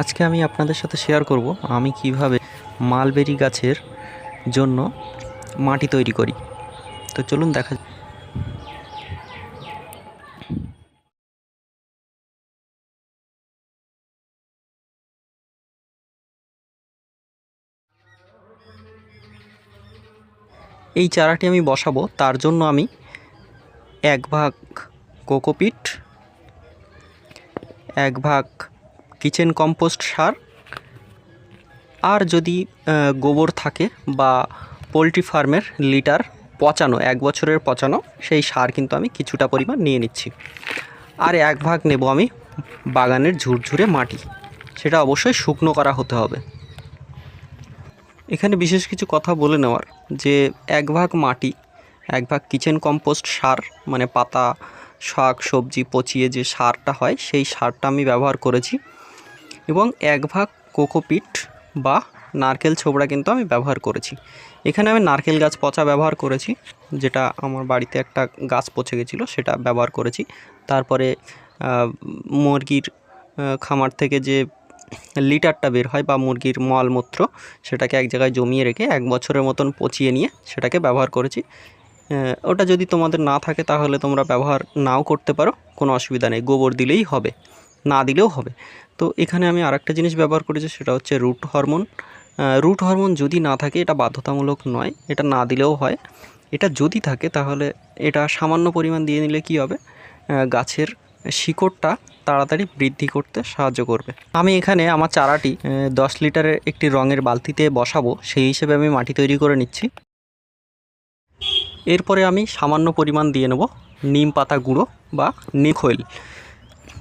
আজকে আমি আপনাদের সাথে শেয়ার করব আমি কীভাবে মালবেরি গাছের জন্য মাটি তৈরি করি তো চলুন দেখা। এই চারাটি আমি বসাবো, তার জন্য আমি এক ভাগ কোকোপিট, এক ভাগ কিচেন কম্পোস্ট সার। আর যদি গোবর থাকে বা পোলট্রি ফার্মের লিটার পচানো, এক বছরের পচানো, সেই সার কিন্তু আমি কিছুটা পরিমাণ নিয়ে নিচ্ছি। আর এক ভাগ নেব আমি বাগানের ঝুরঝুরে মাটি। সেটা অবশ্যই শুকনো করা হতে হবে। এখানে বিশেষ কিছু কথা বলে নেওয়ার, যে এক ভাগ মাটি, এক ভাগ কিচেন কম্পোস্ট সার মানে পাতা, শাক, সবজি পচিয়ে যে সারটা হয়, সেই সারটা আমি ব্যবহার করেছি। এবং এক ভাগ কোকোপিট বা নারকেল ছোবড়া কিন্তু আমি ব্যবহার করেছি। এখানে আমি নারকেল গাছ পচা ব্যবহার করেছি, যেটা আমার বাড়িতে একটা গাছ পচে গেছিল, সেটা ব্যবহার করেছি। তারপরে মুরগির খামার থেকে যে লিটারটা বের হয় বা মুরগির মলমূত্র, সেটাকে এক জায়গায় জমিয়ে রেখে এক বছরের মতন পচিয়ে নিয়ে সেটাকে ব্যবহার করেছি। ওটা যদি তোমাদের না থাকে তাহলে তোমরা ব্যবহার নাও করতে পারো, কোনো অসুবিধা নেই, গোবর দিলেই হবে। না দিলেও হবে। তো এখানে আমি আরেকটা জিনিস ব্যবহার করেছি, সেটা হচ্ছে রুট হরমোন রুট হরমোন যদি না থাকে, এটা বাধ্যতামূলক নয়, এটা না দিলেও হয়। এটা যদি থাকে, তাহলে এটা সামান্য পরিমাণ দিয়ে নিলে কি হবে? গাছের শিকড়টা তাড়াতাড়ি বৃদ্ধি করতে সাহায্য করবে। আমি এখানে আমার চারাটি দশ লিটারের একটি রঙের বালতিতে বসাবো, সেই হিসেবে আমি মাটি তৈরি করে নিচ্ছি। এরপরে আমি সামান্য পরিমাণ দিয়ে নেব নিম পাতা গুঁড়ো বা নিম খৈল।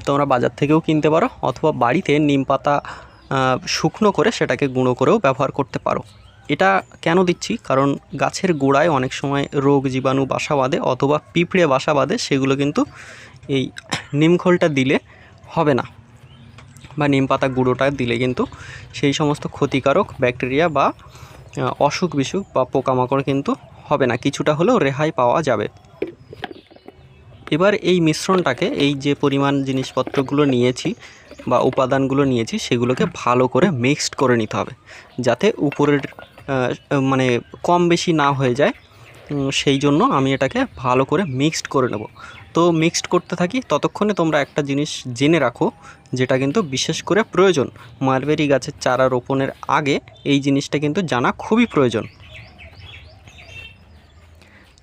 তোমরা বাজার থেকেও কিনতে পারো অথবা বাড়িতে নিম পাতা শুকনো করে সেটাকে গুঁড়ো করেও ব্যবহার করতে পারো। এটা কেন দিচ্ছি? কারণ গাছের গোড়ায় অনেক সময় রোগ জীবাণু বাসা বাঁধে অথবা পিঁপড়ে বাসা বাঁধে, সেগুলো কিন্তু এই নিমখোলটা দিলে হবে না বা নিম পাতা গুঁড়োটা দিলে কিন্তু সেই সমস্ত ক্ষতিকারক ব্যাকটেরিয়া বা অসুখ বিসুখ বা পোকামাকড় কিন্তু হবে না। কিছুটা হলেও রেহাই পাওয়া যাবে। এবার এই মিশ্রণটাকে, এই যে পরিমাণ জিনিসপত্রগুলো নিয়েছি বা উপাদানগুলো নিয়েছি, সেগুলোকে ভালো করে মিক্সড করে নিতে হবে। যাতে উপরের মানে কম বেশি না হয়ে যায় সেই জন্য আমি এটাকে ভালো করে মিক্সড করে নেব। তো মিক্সড করতে থাকি, ততক্ষণে তোমরা একটা জিনিস জেনে রাখো, যেটা কিন্তু বিশেষ করে প্রয়োজন। মালবেরি গাছের চারা রোপণের আগে এই জিনিসটা কিন্তু জানা খুবই প্রয়োজন।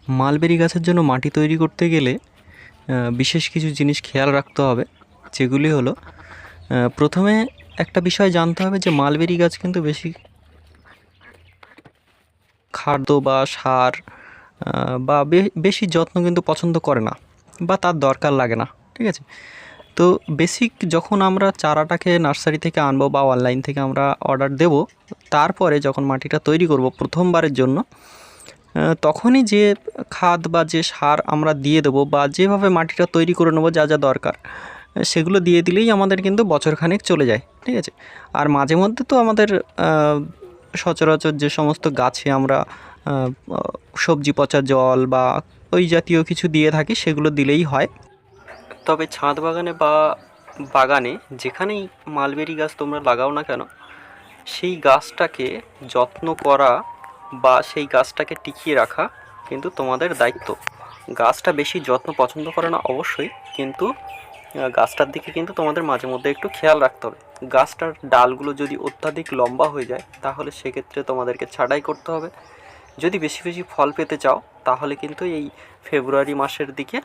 মালবেরি গাছের জন্য মাটি তৈরি করতে গেলে বিশেষ কিছু জিনিস খেয়াল রাখতে হবে, যেগুলি হলো প্রথমে একটা বিষয় জানতে হবে যে মালবেরি গাছ কিন্তু বেশি খাদ্য বা সার বা বেশি যত্ন কিন্তু পছন্দ করে না, বা তার দরকার লাগে না, ঠিক আছে? তো বেসিক যখন আমরা চারাটাকে নার্সারি থেকে আনব বা অনলাইন থেকে আমরা অর্ডার দেব, তারপরে যখন মাটিটা তৈরি করব প্রথমবারের জন্য তখনই যে খাদ বা যে সার আমরা দিয়ে দেবো বা যেভাবে মাটিটা তৈরি করে নেব যা যা দরকার সেগুলো দিয়ে দিলেই আমাদের কিন্তু বছরখানেক চলে যায়, ঠিক আছে? আর মাঝে মধ্যে তো আমাদের সচরাচর যে সমস্ত গাছে আমরা সবজি পচা জল বা ওই জাতীয় কিছু দিয়ে থাকি, সেগুলো দিলেই হয়। তবে ছাদ বাগানে বা বাগানে যেখানেই মালবেরি গাছ তোমরা লাগাও না কেন, সেই গাছটাকে যত্ন করা বা সেই গাছটাকে টিকিয়ে রাখা কিন্তু তোমাদের দায়িত্ব। গাছটা বেশি যত্ন পছন্দ করে না অবশ্যই, কিন্তু গাছটার দিকে কিন্তু তোমাদের মাঝে মধ্যে একটু খেয়াল রাখতে হবে। গাছটার ডালগুলো যদি অত্যাধিক লম্বা হয়ে যায়, তাহলে সেক্ষেত্রে তোমাদেরকে ছাঁটাই করতে হবে। যদি বেশি বেশি ফল পেতে চাও, তাহলে কিন্তু এই ফেব্রুয়ারি মাসের দিকে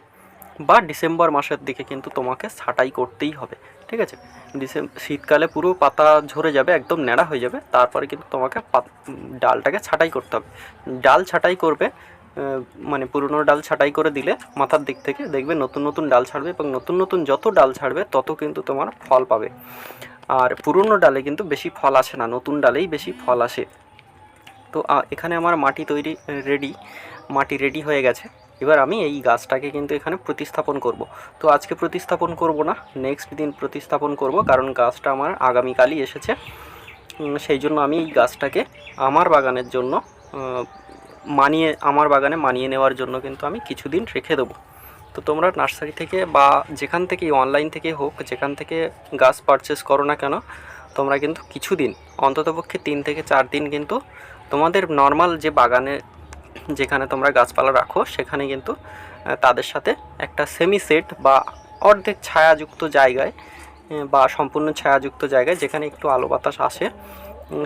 বা ডিসেম্বর মাসের দিকে কিন্তু তোমাকে ছাঁটাই করতেই হবে, ঠিক আছে? ডিসেম, শীতকালে পুরো পাতা ঝরে যাবে, একদম ন্যাড়া হয়ে যাবে, তারপরে কিন্তু তোমাকে ডালটাকে ছাঁটাই করতে হবে। ডাল ছাঁটাই করবে মানে পুরনো ডাল ছাঁটাই করে দিলে মাথার দিক থেকে দেখবে নতুন নতুন ডাল ছাড়বে এবং নতুন নতুন যত ডাল ছাড়বে, তত কিন্তু তোমার ফল পাবে। আর পুরনো ডালে কিন্তু বেশি ফল আসে না, নতুন ডালেই বেশি ফল আসে। তো এখানে আমার মাটি তৈরি, রেডি, মাটি রেডি হয়ে গেছে। এবার আমি এই গাছটাকে কিন্তু এখানে প্রতিস্থাপন করব। তো আজকে প্রতিস্থাপন করব না নেক্সট দিন প্রতিস্থাপন করব, কারণ গাছটা আমার আগামীকালই এসেছে। সেই জন্য আমি এই গাছটাকে আমার বাগানের জন্য মানিয়ে, আমার বাগানে মানিয়ে নেওয়ার জন্য কিন্তু আমি কিছুদিন রেখে দেবো। তো তোমরা নার্সারি থেকে বা যেখান থেকেই অনলাইন থেকে হোক, যেখান থেকে গাছ পারচেস করো না কেন, তোমরা কিন্তু কিছুদিন, অন্ততপক্ষে তিন থেকে চার দিন কিন্তু তোমাদের নর্মাল যে বাগানে যেখানে তোমরা গাছপালা রাখো, সেখানে কিন্তু তাদের সাথে একটা সেমি সেট বা অর্ধেক ছায়াযুক্ত জায়গায় বা সম্পূর্ণ ছায়াযুক্ত জায়গায় যেখানে একটু আলো বাতাস আসে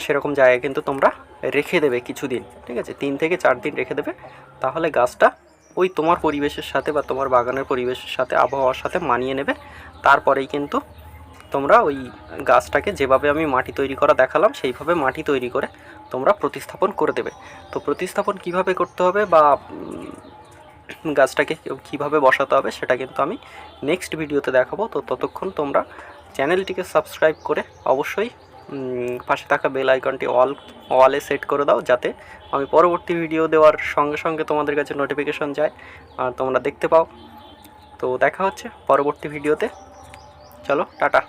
সেরকম জায়গায় কিন্তু তোমরা রেখে দেবে কিছুদিন, ঠিক আছে? তিন থেকে চার দিন রেখে দেবে। তাহলে গাছটা ওই তোমার পরিবেশের সাথে বা তোমার বাগানের পরিবেশের সাথে, আবহাওয়ার সাথে মানিয়ে নেবে। তারপরেই কিন্তু তোমরা ওই গাছটাকে যেভাবে আমি মাটি তৈরি করা দেখালাম, সেইভাবে মাটি তৈরি করে তোমরা প্রতিস্থাপন করে দেবে। তো প্রতিস্থাপন কীভাবে করতে হবে বা গাছটাকে কীভাবে বসাতে হবে সেটা কিন্তু আমি নেক্সট ভিডিওতে দেখাবো। তো ততক্ষণ তোমরা চ্যানেলটিকে সাবস্ক্রাইব করে অবশ্যই পাশে থাকা বেল আইকনটি অল ওয়ালে সেট করে দাও, যাতে আমি পরবর্তী ভিডিও দেওয়ার সঙ্গে সঙ্গে তোমাদের কাছে নোটিফিকেশন যায় আর তোমরা দেখতে পাও। তো দেখা হচ্ছে পরবর্তী ভিডিওতে চলো, টাটা।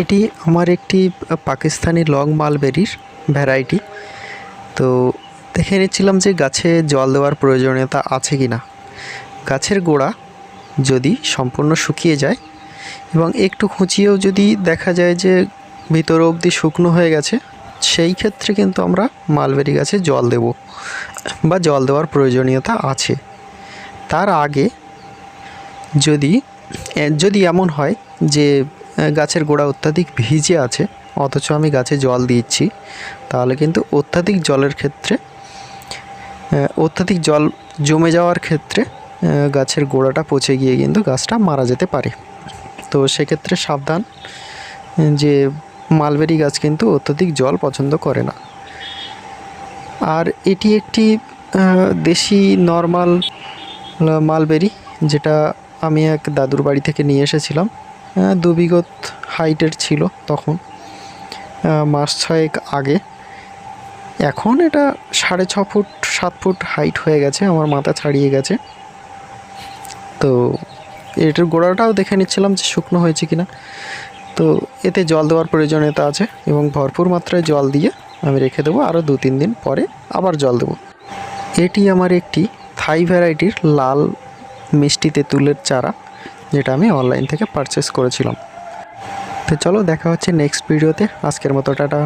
এটি আমার একটি পাকিস্তানি লং মালবেরির ভ্যারাইটি। তো দেখে নিচ্ছিলাম যে গাছে জল দেওয়ার প্রয়োজনীয়তা আছে কি না গাছের গোড়া যদি সম্পূর্ণ শুকিয়ে যায় এবং একটু খুঁচিয়েও যদি দেখা যায় যে ভিতর অবধি শুকনো হয়ে গেছে, সেই ক্ষেত্রে কিন্তু আমরা মালবেরি গাছে জল দেব বা জল দেওয়ার প্রয়োজনীয়তা আছে। তার আগে যদি যদি এমন হয় যে গাছের গোড়া অত্যাধিক ভিজে আছে, অথচ আমি গাছে জল দিচ্ছি। তাহলে কিন্তু অত্যাধিক জলের ক্ষেত্রে অত্যাধিক জল জমে যাওয়ার ক্ষেত্রে গাছের গোড়াটা পচে গিয়ে কিন্তু গাছটা মারা যেতে পারে। তো সেক্ষেত্রে সাবধান, যে মালবেরি গাছ কিন্তু অত্যাধিক জল পছন্দ করে না। আর এটি একটি দেশি নর্মাল মালবেরি, যেটা আমি এক দাদুর বাড়ি থেকে নিয়ে এসেছিলাম। দু বিঘত হাইটের ছিল তখন মাস ছয়েক আগে। এখন এটা সাড়ে ছ ফুট, সাত ফুট হাইট হয়ে গেছে, আমার মাথা ছাড়িয়ে গেছে। তো এটার গোড়াটাও দেখে নিচ্ছিলাম যে শুকনো হয়েছে কিনা। তো এতে জল দেওয়ার প্রয়োজনীয়তা আছে এবং ভরপুর মাত্রায় জল দিয়ে আমি রেখে দেবো, আরও দু তিন দিন পরে আবার জল দেবো। এটি আমার একটি থাই ভ্যারাইটির লাল মিষ্টি তেঁতুলের চারা। যেটা আমি অনলাইন থেকে পারচেস করেছিলাম। তো চলো দেখা হচ্ছে নেক্সট ভিডিওতে আজকের মতো টাটা।